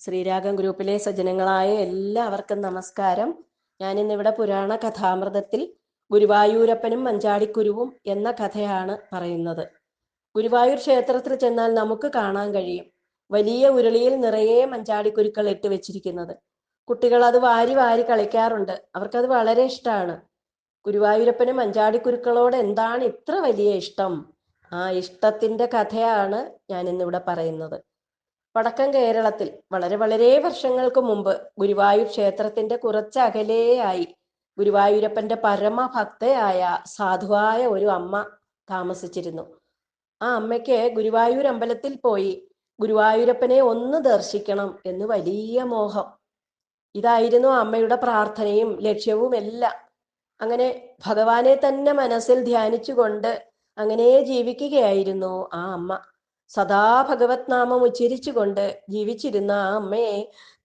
ശ്രീരാഗം ഗ്രൂപ്പിലെ സജ്ജനങ്ങളായ എല്ലാവർക്കും നമസ്കാരം. ഞാൻ ഞാനിന്നിവിടെ പുരാണ കഥാമൃതത്തിൽ ഗുരുവായൂരപ്പനും മഞ്ചാടിക്കുരുവും എന്ന കഥയാണ് പറയുന്നത്. ഗുരുവായൂർ ക്ഷേത്രത്തിൽ ചെന്നാൽ നമുക്ക് കാണാൻ കഴിയും. വലിയ ഉരുളിയിൽ നിറയെ മഞ്ചാടിക്കുരുക്കൾ ഇട്ട് വെച്ചിരിക്കുന്നത്. കുട്ടികൾ അത് വാരി വാരി കളിക്കാറുണ്ട്. അവർക്കത് വളരെ ഇഷ്ടമാണ് ഗുരുവായൂരപ്പന് മഞ്ചാടിക്കുരുക്കളോട് എന്താണ് ഇത്ര വലിയ ഇഷ്ടം? ആ ഇഷ്ടത്തിന്റെ കഥയാണ് ഞാൻ ഇന്നിവിടെ പറയുന്നത്. വടക്കൻ കേരളത്തിൽ വളരെ വളരെ വർഷങ്ങൾക്ക് മുമ്പ് ഗുരുവായൂർ ക്ഷേത്രത്തിന്റെ കുറച്ചകലെയായി ഗുരുവായൂരപ്പന്റെ പരമഭക്തയായ സാധുവായ ഒരു അമ്മ താമസിച്ചിരുന്നു. ആ അമ്മയ്ക്ക് ഗുരുവായൂർ അമ്പലത്തിൽ പോയി ഗുരുവായൂരപ്പനെ ഒന്ന് ദർശിക്കണം എന്ന് വലിയ മോഹം. ഇതായിരുന്നു അമ്മയുടെ പ്രാർത്ഥനയും ലക്ഷ്യവും എല്ലാം. അങ്ങനെ ഭഗവാനെ തന്നെ മനസ്സിൽ ധ്യാനിച്ചുകൊണ്ട് അങ്ങനെ ജീവിക്കുകയായിരുന്നു ആ അമ്മ. സദാ ഭഗവത് നാമം ഉച്ചരിച്ചുകൊണ്ട് ജീവിച്ചിരുന്ന ആ അമ്മയെ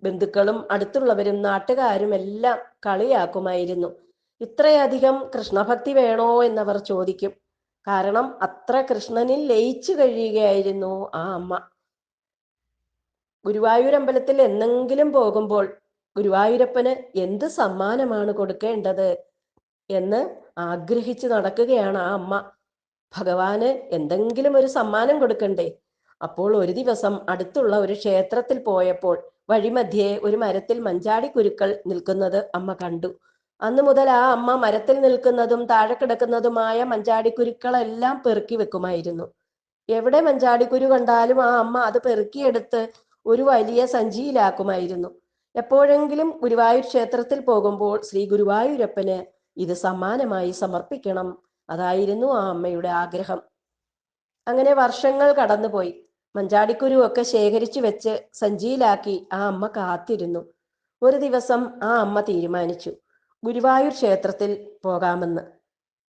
ബന്ധുക്കളും അടുത്തുള്ളവരും നാട്ടുകാരും എല്ലാം കളിയാക്കുമായിരുന്നു. ഇത്രയധികം കൃഷ്ണഭക്തി വേണോ എന്നവർ ചോദിക്കും. കാരണം അത്ര കൃഷ്ണനിൽ ലയിച്ചു കഴിയുകയായിരുന്നു ആ അമ്മ. ഗുരുവായൂർ അമ്പലത്തിൽ എന്നെങ്കിലും പോകുമ്പോൾ ഗുരുവായൂരപ്പന് എന്ത് സമ്മാനമാണ് കൊടുക്കേണ്ടത് എന്ന് ആഗ്രഹിച്ചു നടക്കുകയാണ് ആ അമ്മ. ഭഗവാന് എന്തെങ്കിലും ഒരു സമ്മാനം കൊടുക്കണ്ടേ? അപ്പോൾ ഒരു ദിവസം അടുത്തുള്ള ഒരു ക്ഷേത്രത്തിൽ പോയപ്പോൾ വഴിമധ്യേ ഒരു മരത്തിൽ മഞ്ചാടി കുരുക്കൾ നിൽക്കുന്നത് അമ്മ കണ്ടു. അന്ന് മുതൽ ആ അമ്മ മരത്തിൽ നിൽക്കുന്നതും താഴെ കിടക്കുന്നതുമായ മഞ്ചാടിക്കുരുക്കളെല്ലാം പെറുക്കി വെക്കുമായിരുന്നു. എവിടെ മഞ്ചാടിക്കുരു കണ്ടാലും ആ അമ്മ അത് പെറുക്കിയെടുത്ത് ഒരു വലിയ സഞ്ചിയിലാക്കുമായിരുന്നു. എപ്പോഴെങ്കിലും ഗുരുവായൂർ ക്ഷേത്രത്തിൽ പോകുമ്പോൾ ശ്രീ ഗുരുവായൂരപ്പന് ഇത് സമ്മാനമായി സമർപ്പിക്കണം അതായിരുന്നു ആ അമ്മയുടെ ആഗ്രഹം. അങ്ങനെ വർഷങ്ങൾ കടന്നുപോയി. മഞ്ചാടിക്കുരു ഒക്കെ ശേഖരിച്ചു വെച്ച് സഞ്ചിയിലാക്കി ആ അമ്മ കാത്തിരുന്നു. ഒരു ദിവസം ആ അമ്മ തീരുമാനിച്ചു ഗുരുവായൂർ ക്ഷേത്രത്തിൽ പോകാമെന്ന്.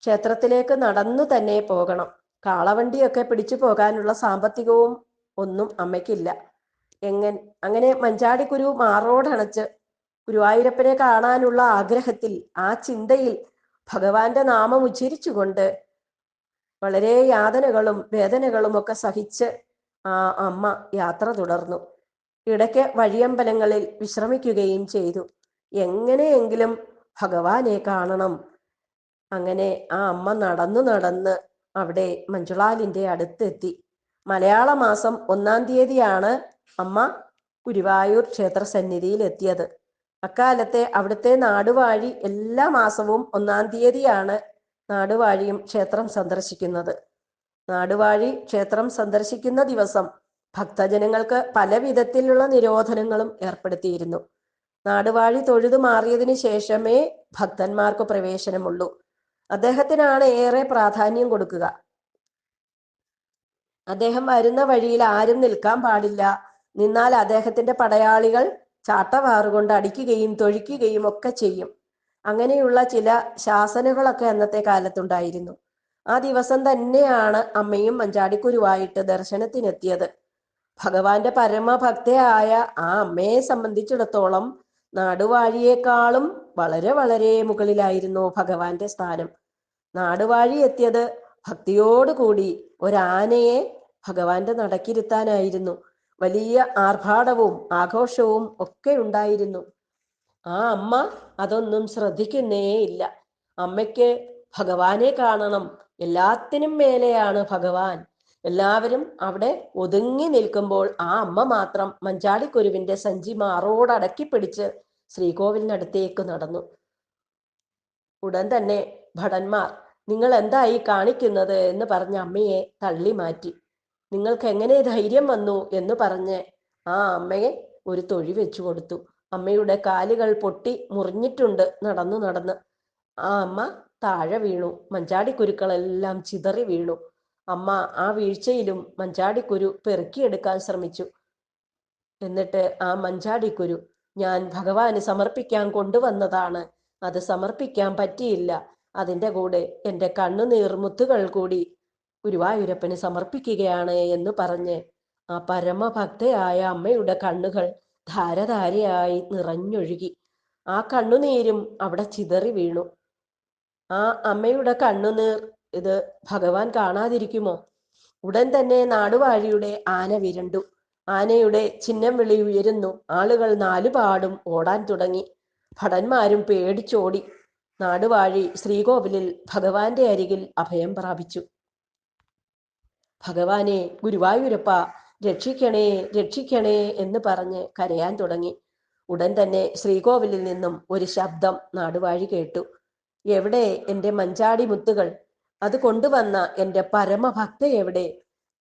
ക്ഷേത്രത്തിലേക്ക് നടന്നു തന്നെ പോകണം. കാളവണ്ടിയൊക്കെ പിടിച്ചു പോകാനുള്ള സാമ്പത്തികവും ഒന്നും അമ്മയ്ക്കില്ല. എങ്ങനെ അങ്ങനെ മഞ്ചാടിക്കുരു മാറോടണച്ച് ഗുരുവായൂരപ്പനെ കാണാനുള്ള ആഗ്രഹത്തിൽ ആ ചിന്തയിൽ ഭഗവാന്റെ നാമം ഉച്ചരിച്ചുകൊണ്ട് വളരെ യാതനകളും വേദനകളും ഒക്കെ സഹിച്ച് ആ അമ്മ യാത്ര തുടർന്നു. ഇടയ്ക്ക് വഴിയമ്പലങ്ങളിൽ വിശ്രമിക്കുകയും ചെയ്തു. എങ്ങനെയെങ്കിലും ഭഗവാനെ കാണണം. അങ്ങനെ ആ അമ്മ നടന്നു നടന്ന് അവിടെ മഞ്ജുളാലിന്റെ അടുത്തെത്തി. മലയാള മാസം ഒന്നാം തീയതിയാണ് അമ്മ ഗുരുവായൂർ ക്ഷേത്ര സന്നിധിയിൽ എത്തിയത് അക്കാലത്തെ അവിടുത്തെ നാടുവാഴി എല്ലാ മാസവും ഒന്നാം തീയതിയാണ് നാടുവാഴിയും ക്ഷേത്രം സന്ദർശിക്കുന്നത്. നാടുവാഴി ക്ഷേത്രം സന്ദർശിക്കുന്ന ദിവസം ഭക്തജനങ്ങൾക്ക് പല വിധത്തിലുള്ള നിരോധനങ്ങളും ഏർപ്പെടുത്തിയിരുന്നു. നാടുവാഴി തൊഴുതു മാറിയതിനു ശേഷമേ ഭക്തന്മാർക്ക് പ്രവേശനമുള്ളൂ. അദ്ദേഹത്തിനാണ് ഏറെ പ്രാധാന്യം കൊടുക്കുക. അദ്ദേഹം വരുന്ന വഴിയിൽ ആരും നിൽക്കാൻ പാടില്ല. നിന്നാൽ അദ്ദേഹത്തിന്റെ പടയാളികൾ ചാട്ടവാറുകൊണ്ട് അടിക്കുകയും തൊഴിക്കുകയും ഒക്കെ ചെയ്യും. അങ്ങനെയുള്ള ചില ശാസനകളൊക്കെ അന്നത്തെ കാലത്തുണ്ടായിരുന്നു. ആ ദിവസം തന്നെയാണ് അമ്മയും മഞ്ചാടിക്കുരുവായിട്ട് ദർശനത്തിനെത്തിയത്. ഭഗവാന്റെ പരമഭക്തയായ ആ അമ്മയെ സംബന്ധിച്ചിടത്തോളം നാടുവാഴിയേക്കാളും വളരെ വളരെ മുകളിലായിരുന്നു ഭഗവാന്റെ സ്ഥാനം. നാടുവാഴി എത്തിയത് ഭക്തിയോടുകൂടി ഒരാനയെ ഭഗവാന്റെ നടക്കിരുത്താനായിരുന്നു. വലിയ ആർഭാടവും ആഘോഷവും ഒക്കെ ഉണ്ടായിരുന്നു. ആ അമ്മ അതൊന്നും ശ്രദ്ധിക്കുന്നേയില്ല അമ്മയ്ക്ക് ഭഗവാനെ കാണണം. എല്ലാത്തിനും മേലെയാണ് ഭഗവാൻ. എല്ലാവരും അവിടെ ഒതുങ്ങി നിൽക്കുമ്പോൾ ആ അമ്മ മാത്രം മഞ്ചാടിക്കുരുവിന്റെ സഞ്ചി മാറോടടക്കി പിടിച്ച് ശ്രീകോവിലിനടുത്തേക്ക് നടന്നു. ഉടൻ തന്നെ ഭടന്മാർ നിങ്ങൾ എന്തായി കാണിക്കുന്നത്? എന്ന് പറഞ്ഞ അമ്മയെ തള്ളി മാറ്റി നിങ്ങൾക്ക് എങ്ങനെ ധൈര്യം വന്നു എന്ന് പറഞ്ഞ് ആ അമ്മയെ ഒരു തൊഴി വെച്ചു കൊടുത്തു. അമ്മയുടെ കാലുകൾ പൊട്ടി മുറിഞ്ഞിട്ടുണ്ട് നടന്നു നടന്ന്. ആ അമ്മ താഴെ വീണു. മഞ്ചാടിക്കുരുക്കളെല്ലാം ചിതറി വീണു. അമ്മ ആ വീഴ്ചയിലും മഞ്ചാടിക്കുരു പെറുക്കിയെടുക്കാൻ ശ്രമിച്ചു. എന്നിട്ട് ആ മഞ്ചാടിക്കുരു ഞാൻ ഭഗവാന് സമർപ്പിക്കാൻ കൊണ്ടുവന്നതാണ്. അത് സമർപ്പിക്കാൻ പറ്റിയില്ല. അതിന്റെ കൂടെ എന്റെ കണ്ണുനീർ മുത്തുകൾ കൂടി ഗുരുവായൂരപ്പന് സമർപ്പിക്കുകയാണ് എന്ന് പറഞ്ഞ് ആ പരമഭക്തയായ അമ്മയുടെ കണ്ണുകൾ ധാരധാരയായി നിറഞ്ഞൊഴുകി. ആ കണ്ണുനീരും അവിടെ ചിതറി വീണു. ആ അമ്മയുടെ കണ്ണുനീർ ഇത് ഭഗവാൻ കാണാതിരിക്കുമോ? ഉടൻ തന്നെ നാടുവാഴിയുടെ ആന വിരണ്ടു. ആനയുടെ ചിഹ്നം വിളി ഉയരുന്നു. ആളുകൾ നാലുപാടും ഓടാൻ തുടങ്ങി. ഭടന്മാരും പേടിച്ചോടി. നാടുവാഴി ശ്രീകോവിലിൽ ഭഗവാന്റെ അരികിൽ അഭയം പ്രാപിച്ചു. ഭഗവാനെ ഗുരുവായൂരപ്പ രക്ഷിക്കണേ രക്ഷിക്കണേ എന്ന് പറഞ്ഞ് കരയാൻ തുടങ്ങി. ഉടൻ തന്നെ ശ്രീകോവിലിൽ നിന്നും ഒരു ശബ്ദം നാടുവാഴി കേട്ടു. എവിടെ എന്റെ മഞ്ചാടി മുത്തുകൾ അത് കൊണ്ടുവന്ന എന്റെ പരമഭക്ത എവിടെ?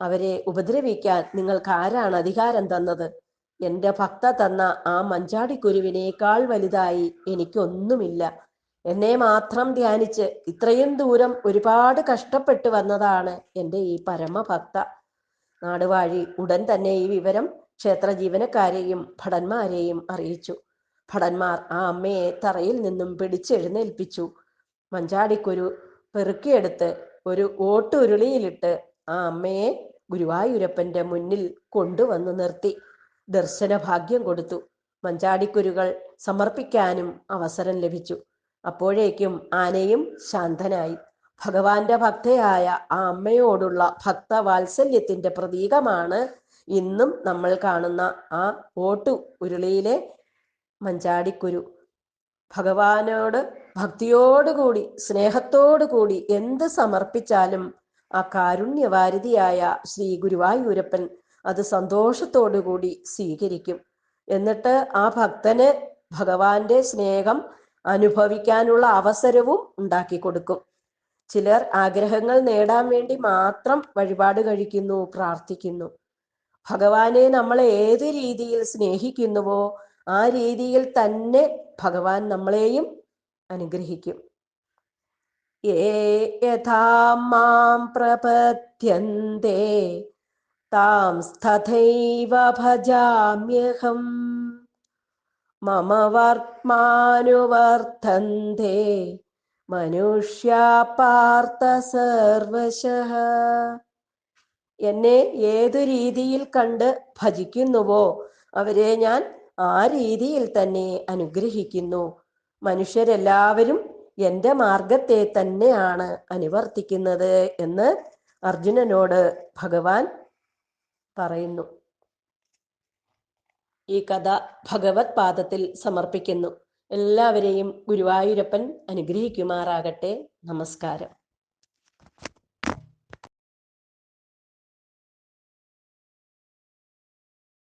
അവരെ ഉപദ്രവിക്കാൻ നിങ്ങൾക്ക് ആരാണ് അധികാരം തന്നത്. എന്റെ ഭക്ത തന്ന ആ മഞ്ചാടി കുരുവിനേക്കാൾ വലുതായി എനിക്കൊന്നുമില്ല. എന്നെ മാത്രം ധ്യാനിച്ച് ഇത്രയും ദൂരം ഒരുപാട് കഷ്ടപ്പെട്ട് വന്നതാണ് എന്റെ ഈ പരമഭക്ത. നാടുവാഴി ഉടൻ തന്നെ ഈ വിവരം ക്ഷേത്ര ജീവനക്കാരെയും ഭടന്മാരെയും അറിയിച്ചു. ഭടന്മാർ ആ അമ്മയെ തറയിൽ നിന്നും പിടിച്ചെഴുന്നേൽപ്പിച്ചു. മഞ്ചാടിക്കുരു പെറുക്കിയെടുത്ത് ഒരു ഓട്ടുരുളിയിലിട്ട് ആ അമ്മയെ ഗുരുവായൂരപ്പന്റെ മുന്നിൽ കൊണ്ടുവന്ന് നിർത്തി. ദർശന ഭാഗ്യം കൊടുത്തു. മഞ്ചാടിക്കുരുകൾ സമർപ്പിക്കാനും അവസരം ലഭിച്ചു. അപ്പോഴേക്കും ആനയും ശാന്തനായി. ഭഗവാന്റെ ഭക്തയായ ആ അമ്മയോടുള്ള ഭക്ത വാത്സല്യത്തിന്റെ പ്രതീകമാണ് ഇന്നും നമ്മൾ കാണുന്ന ആ ഓട്ടു ഉരുളിയിലെ മഞ്ചാടിക്കുരു. ഭഗവാനോട് ഭക്തിയോടുകൂടി സ്നേഹത്തോടുകൂടി എന്ത് സമർപ്പിച്ചാലും ആ കാരുണ്യവാരിധിയായ ശ്രീ ഗുരുവായൂരപ്പൻ അത് സന്തോഷത്തോടുകൂടി സ്വീകരിക്കും. എന്നിട്ട് ആ ഭക്തന് ഭഗവാന്റെ സ്നേഹം അനുഭവിക്കാനുള്ള അവസരവും ഉണ്ടാക്കി കൊടുക്കും. ചിലർ ആഗ്രഹങ്ങൾ നേടാൻ വേണ്ടി മാത്രം വഴിപാട് കഴിക്കുന്നു പ്രാർത്ഥിക്കുന്നു. ഭഗവാനെ നമ്മൾ ഏത് രീതിയിൽ സ്നേഹിക്കുന്നുവോ ആ രീതിയിൽ തന്നെ ഭഗവാൻ നമ്മളെയും അനുഗ്രഹിക്കും. ഏ യഥാ മാം പ്രപദ്യന്തേ താം തഥൈവ ഭജാമ്യഹം. മമ വർമാനുവർത്തന്തേ മനുഷ്യാ പാർത്ഥ സർവശഃ. എന്നെ ഏതു രീതിയിൽ കണ്ട് ഭജിക്കുന്നുവോ അവരെ ഞാൻ ആ രീതിയിൽ തന്നെ അനുഗ്രഹിക്കുന്നു. മനുഷ്യരെല്ലാവരും എന്റെ മാർഗത്തെ തന്നെയാണ് അനുവർത്തിക്കുന്നത് എന്ന് അർജുനനോട് ഭഗവാൻ പറയുന്നു. ഈ കഥ ഭഗവത് പാദത്തിൽ സമർപ്പിക്കുന്നു. എല്ലാവരെയും ഗുരുവായൂരപ്പൻ അനുഗ്രഹിക്കുമാറാകട്ടെ. നമസ്കാരം.